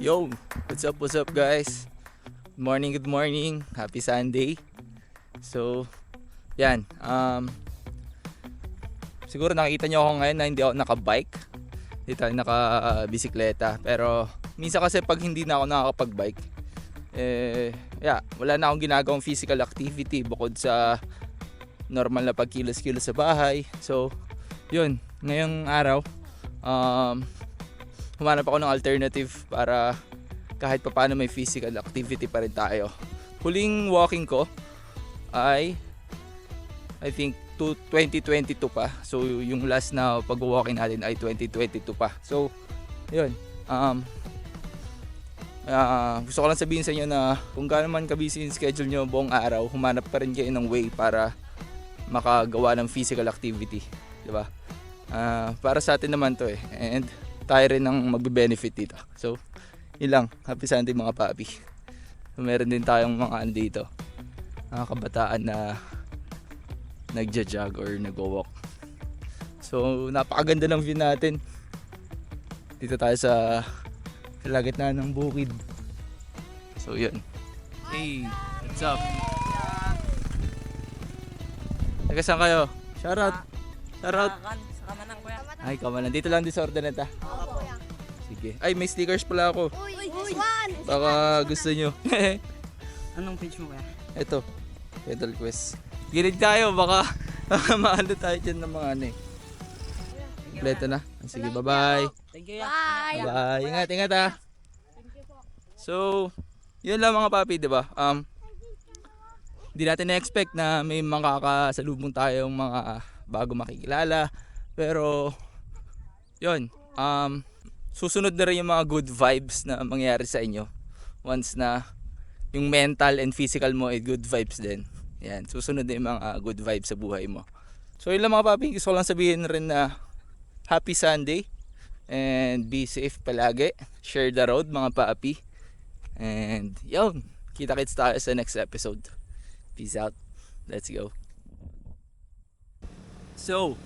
Yo, what's up, what's up guys? Good morning, good morning. Happy Sunday. So, yan. Um, siguro nakikita nyo ako ngayon na hindi ako nakabike. Hindi tayo nakabisikleta. Pero, minsan kasi pag hindi na ako nakakapag-bike, eh, yeah, wala na akong ginagawang physical activity bukod sa normal na pagkilos-kilos sa bahay. So, yun. Ngayong araw, um, humanap ako ng alternative para kahit pa paano may physical activity pa rin tayo. Huling walking ko ay I think to 2022 pa. So yung last na pag-walking natin ay 2022 pa. So yun. Um, ah, gusto ko lang sabihin sa inyo na kung gaano man kabisi yung schedule nyo buong araw, humanap pa rin kayo ng way para makagawa ng physical activity. Di ba? Ah, para sa atin naman to eh. And tayo rin ang magbe-benefit dito. So, yun lang. Happy Sunday mga papi. So, meron din tayong mga ano dito. Mga kabataan na nagja-jog or nagwo-walk. So, napakaganda ng view natin. Dito tayo sa kalagitnaan ng bukid. So, yun. Hey, what's up? Taga saan kayo? Shoutout. Shoutout. Sa kamanan kuya. Ay, kamalan. Dito lang din sa Ordaneta. Opo. Sige. Ay, may stickers pala ako. Uy, uy, one. Baka gusto nyo. Anong page mo kuya? Ito. Pedal Quest. Gilid tayo. Baka, baka maano tayo dyan ng mga ano eh. Kompleto na. Sige, bye-bye. Thank you ya. Bye. Bye. Ingat, ingat ah. So, yun lang mga papi, di ba? Um, hindi natin na-expect na may makakasalubong tayong mga bago makikilala. Pero, yun. Um, susunod na rin yung mga good vibes na mangyayari sa inyo. Once na yung mental and physical mo ay good vibes din. Yan, susunod na yung mga good vibes sa buhay mo. So yun lang mga papi, gusto ko lang sabihin rin na happy Sunday and be safe palagi. Share the road mga papi. And yun, kita-kits tayo sa next episode. Peace out. Let's go. So,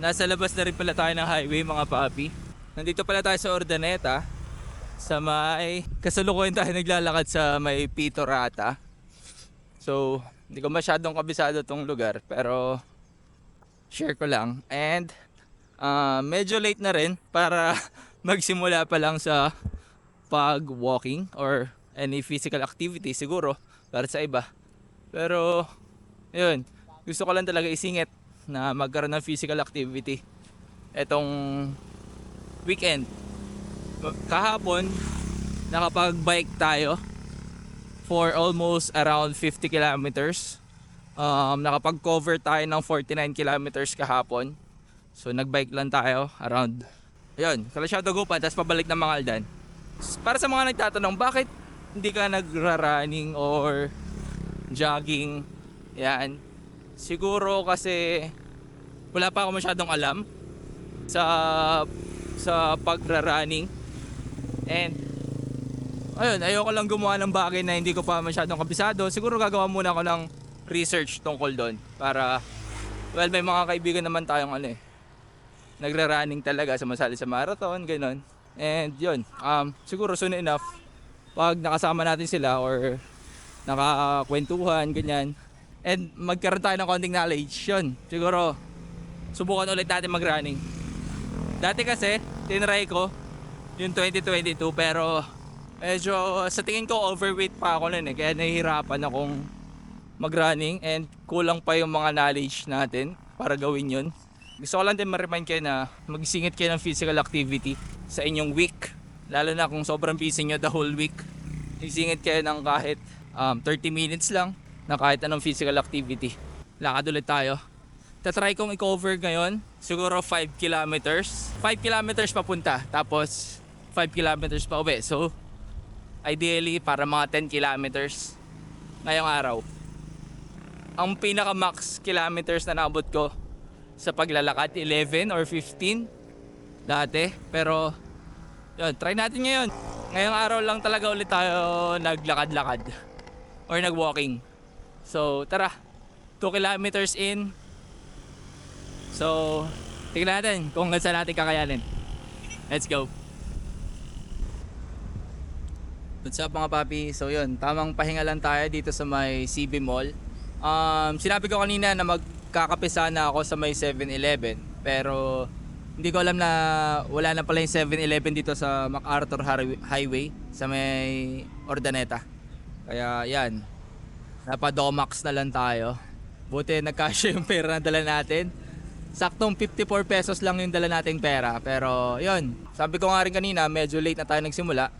nasa labas na rin pala tayo ng highway mga papi. Nandito pala tayo sa Ordaneta. Sa may kasalukuyan tayo naglalakad sa may Pitorata. So, hindi ko masyadong kabisado tong lugar pero share ko lang. And ah, medyo late na rin para magsimula pa lang sa pag-walking or any physical activity siguro para sa iba. Pero, yun, gusto ko lang talaga isingit na magkaroon ng physical activity etong weekend. Kahapon, nakapag-bike tayo for almost around 50 kilometers. Um, nakapag-cover tayo ng 49 kilometers kahapon. So nag-bike lang tayo around Ayun, Kalasyado Gupan, tapos pabalik ng Mangaldan. Para sa mga nagtatanong, bakit hindi ka nagra-running or jogging? Yan. Siguro kasi wala pa ako masyadong alam sa sa pagra-running. And ayun, ayoko lang gumawa ng bagay na hindi ko pa masyadong kabisado. Siguro gagawa muna ako ng research tungkol doon para well may mga kaibigan naman tayong ano eh nagra-running talaga sumasali sa marathon ganun and yun um, siguro soon enough pag nakasama natin sila or nakakwentuhan ganyan and magkaroon tayo ng konting knowledge yun siguro subukan ulit natin mag-running dati kasi tinry ko yung 2022 pero medyo sa tingin ko overweight pa ako nun eh. Kaya nahihirapan akong mag-running and kulang pa yung mga knowledge natin para gawin yun. Gusto ko lang din ma-remind kayo na magsingit kayo ng physical activity sa inyong week. Lalo na kung sobrang busy nyo the whole week. Isingit kayo ng kahit um, 30 minutes lang na kahit anong physical activity. Lakad ulit tayo. Tatry kong i-cover ngayon siguro 5 kilometers. 5 kilometers papunta tapos 5 kilometers pa uwi. So ideally para mga 10 kilometers ngayong araw. Ang pinaka max kilometers na naabot ko sa paglalakad 11 or 15 dati. Pero yun try natin ngayon. Ngayong araw lang talaga ulit tayo naglakad-lakad or nag-walking. So tara. 2 kilometers in so tingnan natin kung saan natin kakayanin let's go What's up mga papi? So yun, tamang pahinga lang tayo dito sa may CB Mall. Um, sinabi ko kanina na magkakape sana ako sa may 7-Eleven. Pero hindi ko alam na wala na pala yung 7-Eleven dito sa MacArthur Highway sa may Ordaneta. Kaya yan, napadomax na lang tayo. Buti nagkasya yung pera na dala natin. Saktong 54 pesos lang yung dala nating pera. Pero yun, sabi ko nga rin kanina, medyo late na tayo nagsimula.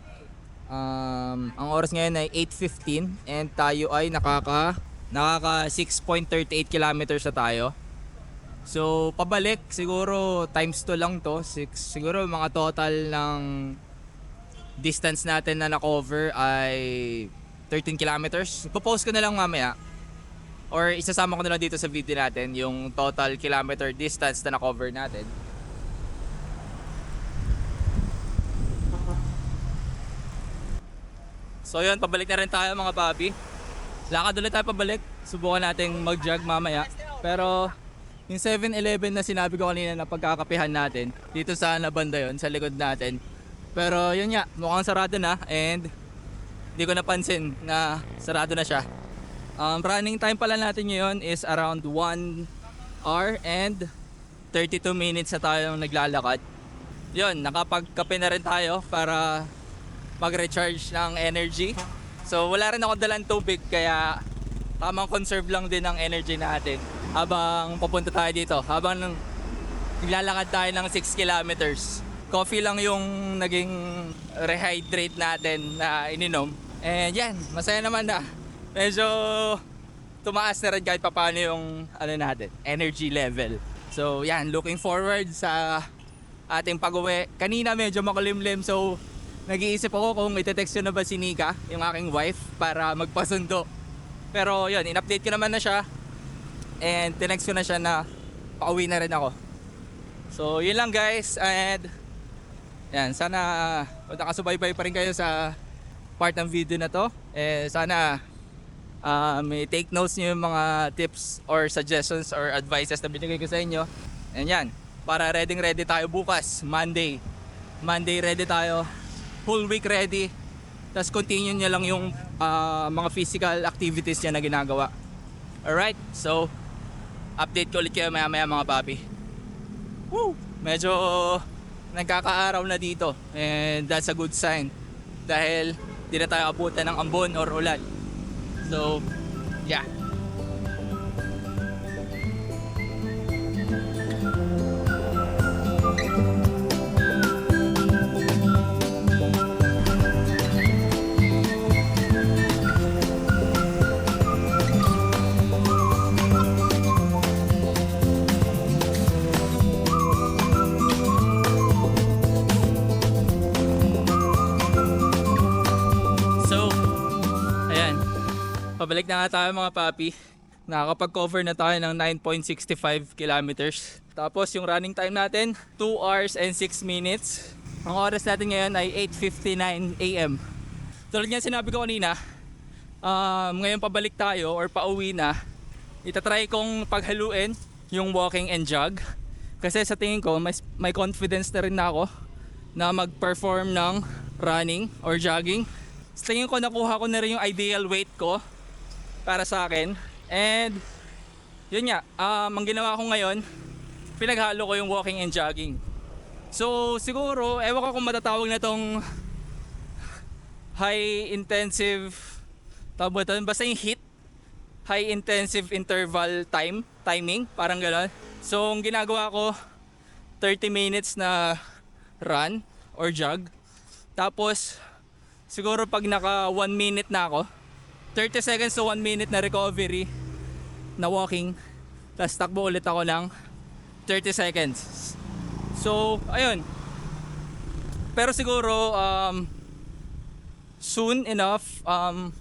Um, ang oras ngayon ay 8.15 and tayo ay nakaka, nakaka 6.38 kilometers na tayo. So, pabalik, siguro times 2 lang to. Six, siguro mga total ng distance natin na na-cover ay 13 kilometers. Ipopost ko na lang mamaya. Or isasama ko na lang dito sa video natin yung total kilometer distance na na-cover natin. So yun, pabalik na rin tayo mga papi. Lakad ulit tayo pabalik. Subukan nating mag-jog mamaya. Pero yung 7-Eleven na sinabi ko kanina na pagkakapihan natin, dito sa nabanda yun, sa likod natin. Pero yun nga, mukhang sarado na and hindi ko napansin na sarado na siya. Um, running time pala natin ngayon is around 1 hour and 32 minutes na tayong naglalakad. Yun, nakapagkape na rin tayo para mag-recharge ng energy. So wala rin ako dalang tubig kaya tamang conserve lang din ang energy natin habang papunta tayo dito. Habang naglalakad tayo ng 6 kilometers. Coffee lang yung naging rehydrate natin na ininom. And yan, masaya naman na. Medyo tumaas na rin kahit papaano yung ano natin, energy level. So yan, looking forward sa ating pag-uwi. Kanina medyo makulimlim so nag-iisip ako kung ite-text ko na ba si Nika, yung aking wife, para magpasundo. Pero yun, in-update ko naman na siya. And tinext ko na siya na pauwi na rin ako. So yun lang guys and yan, sana nakasubaybay pa rin kayo sa part ng video na to. Eh, sana ah, may take notes nyo yung mga tips or suggestions or advices na binigay ko sa inyo. And yan, para ready ready tayo bukas, Monday. Monday ready tayo. Full week ready. Tapos continue nyo lang yung ah, mga physical activities niya na ginagawa. Alright, so update ko ulit kayo maya maya mga papi. Woo! Medyo nagkakaaraw na dito and that's a good sign dahil di na tayo abutan ng ambon or ulan. So, yeah. Pabalik na nga tayo mga papi. Nakakapag-cover na tayo ng 9.65 kilometers. Tapos yung running time natin, 2 hours and 6 minutes. Ang oras natin ngayon ay 8.59 a.m. Tulad nga sinabi ko kanina, um, ngayon pabalik tayo or pauwi na, itatry kong paghaluin yung walking and jog. Kasi sa tingin ko, may, may confidence na rin na ako na mag-perform ng running or jogging. Sa tingin ko nakuha ko na rin yung ideal weight ko para sa akin. And yun nga, um, ang ginawa ko ngayon, pinaghalo ko yung walking and jogging. So siguro, ewan ko kung matatawag na tong high intensive tawag ba ito? Basta yung HIIT high intensive interval time timing parang gano'n so ang ginagawa ko 30 minutes na run or jog tapos siguro pag naka 1 minute na ako 30 seconds to 1 minute na recovery na walking. Tapos takbo ulit ako ng 30 seconds. So ayun. Pero siguro um, soon enough um,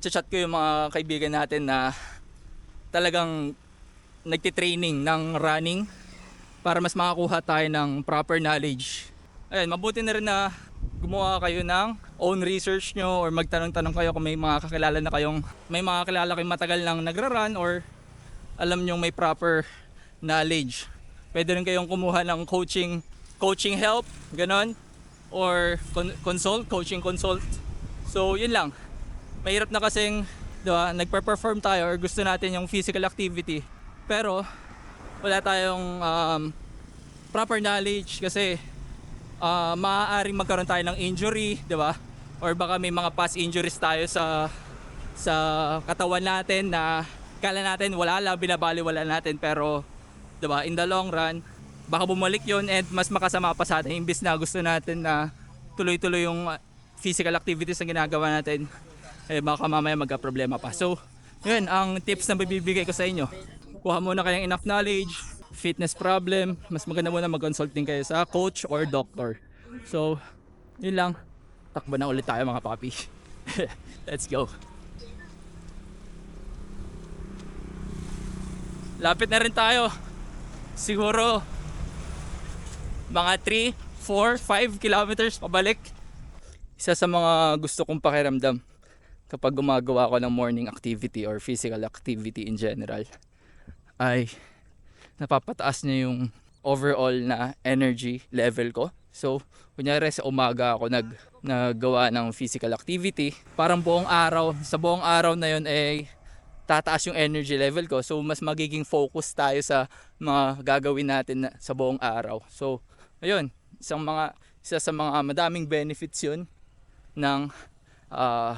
chat ko yung mga kaibigan natin na talagang nagtitraining ng running para mas makakuha tayo ng proper knowledge. Ayun, mabuti na rin na gumawa kayo ng own research nyo or magtanong-tanong kayo kung may mga kakilala na kayong may mga kakilala kayong matagal nang nagra-run or alam nyo may proper knowledge. Pwede rin kayong kumuha ng coaching coaching help, ganon or con- consult, coaching consult. So yun lang. Mahirap na kasing diba, nagpe-perform tayo or gusto natin yung physical activity. Pero wala tayong um, proper knowledge kasi ah maaaring magkaroon tayo ng injury, 'di ba? Or baka may mga past injuries tayo sa sa katawan natin na kala natin wala lang binabaliwala natin pero 'di ba in the long run baka bumalik yon and mas makasama pa sa atin imbis na gusto natin na tuloy-tuloy yung uh, physical activities na ginagawa natin eh baka mamaya magka-problema pa. So, yun ang tips na bibigay ko sa inyo. Kuha muna kayong enough knowledge, fitness problem, mas maganda muna mag-consulting kayo sa coach or doctor. So, yun lang. Takbo na ulit tayo mga papi. Let's go. Lapit na rin tayo. Siguro mga 3, 4, 5 kilometers pabalik. Isa sa mga gusto kong pakiramdam kapag gumagawa ako ng morning activity or physical activity in general ay napapataas niya yung overall na energy level ko. So, kunyari sa umaga ako nag naggawa ng physical activity, parang buong araw, sa buong araw na yun ay tataas yung energy level ko. So, mas magiging focus tayo sa mga gagawin natin na- sa buong araw. So, ayun, isang mga isa sa mga madaming benefits yun ng ah,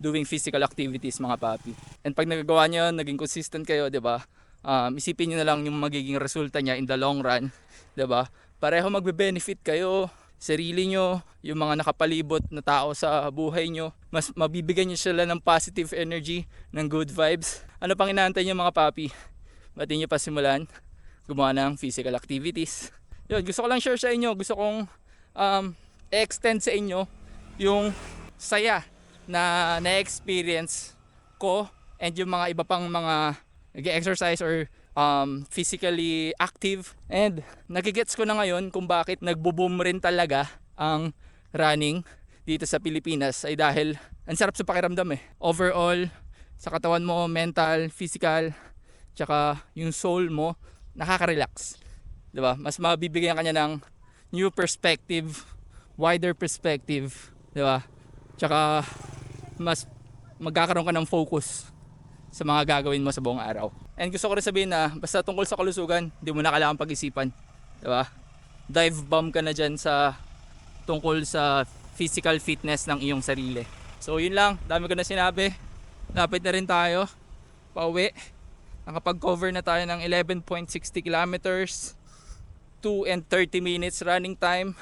doing physical activities mga papi. And pag nagagawa nyo yun, naging consistent kayo, 'di ba? Um, isipin niyo na lang yung magiging resulta niya in the long run, 'di ba? Pareho magbe-benefit kayo, sarili nyo, yung mga nakapalibot na tao sa buhay nyo, mas mabibigyan nyo sila ng positive energy, ng good vibes. Ano pang inaantay nyo mga papi? Ba't nyo pa simulan gumawa ng physical activities? Yun, gusto ko lang share sa inyo, gusto kong um, extend sa inyo yung saya na na-experience ko and yung mga iba pang mga nag-exercise or um, physically active and nagigets ko na ngayon kung bakit nagbo-boom rin talaga ang running dito sa Pilipinas ay dahil ang sarap sa pakiramdam eh. Overall, sa katawan mo, mental, physical, tsaka yung soul mo, nakaka-relax. ba? Mas mabibigyan kanya ng new perspective, wider perspective, ba? Tsaka mas magkakaroon ka ng focus sa mga gagawin mo sa buong araw. And gusto ko rin sabihin na basta tungkol sa kalusugan, hindi mo na kailangan pag-isipan. 'Di ba? Dive bomb ka na dyan sa tungkol sa physical fitness ng iyong sarili. So yun lang, dami ko na sinabi. Lapit na rin tayo. Pauwi. Nakapag-cover na tayo ng 11.60 kilometers. 2 and 30 minutes running time.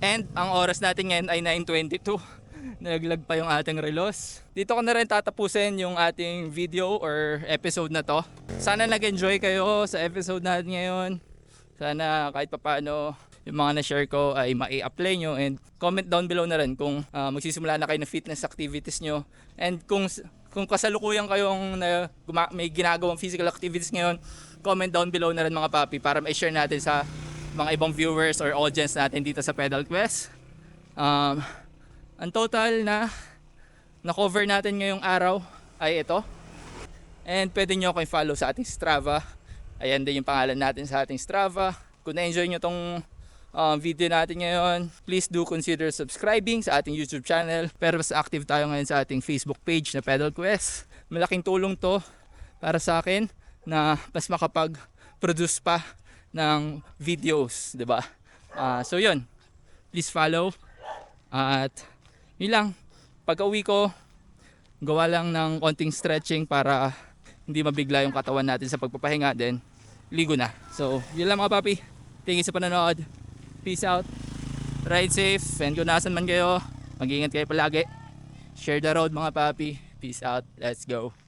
And ang oras natin ngayon ay 9.22. Naglag pa yung ating relos. Dito ko na rin tatapusin yung ating video or episode na to. Sana nag-enjoy kayo sa episode natin ngayon. Sana kahit papano yung mga na-share ko ay mai-apply nyo and comment down below na rin kung ah, magsisimula na kayo ng fitness activities nyo and kung kung kasalukuyan kayong na, guma- may ginagawang physical activities ngayon comment down below na rin mga papi para ma-share natin sa mga ibang viewers or audience natin dito sa Pedal Quest um, ang total na na-cover natin ngayong araw ay ito and pwede nyo ako i-follow sa ating Strava ayan din yung pangalan natin sa ating Strava kung na-enjoy nyo tong um, video natin ngayon, please do consider subscribing sa ating YouTube channel. Pero mas active tayo ngayon sa ating Facebook page na Pedal Quest. Malaking tulong to para sa akin na mas makapag-produce pa ng videos, 'di ba? Ah, so 'yun. Please follow. At yun lang. Pag uwi ko, gawa lang ng konting stretching para hindi mabigla yung katawan natin sa pagpapahinga din. Ligo na. So, yun lang mga papi. Thank you sa panonood. Peace out. Ride safe. And kung nasan man kayo, mag-ingat kayo palagi. Share the road mga papi. Peace out. Let's go.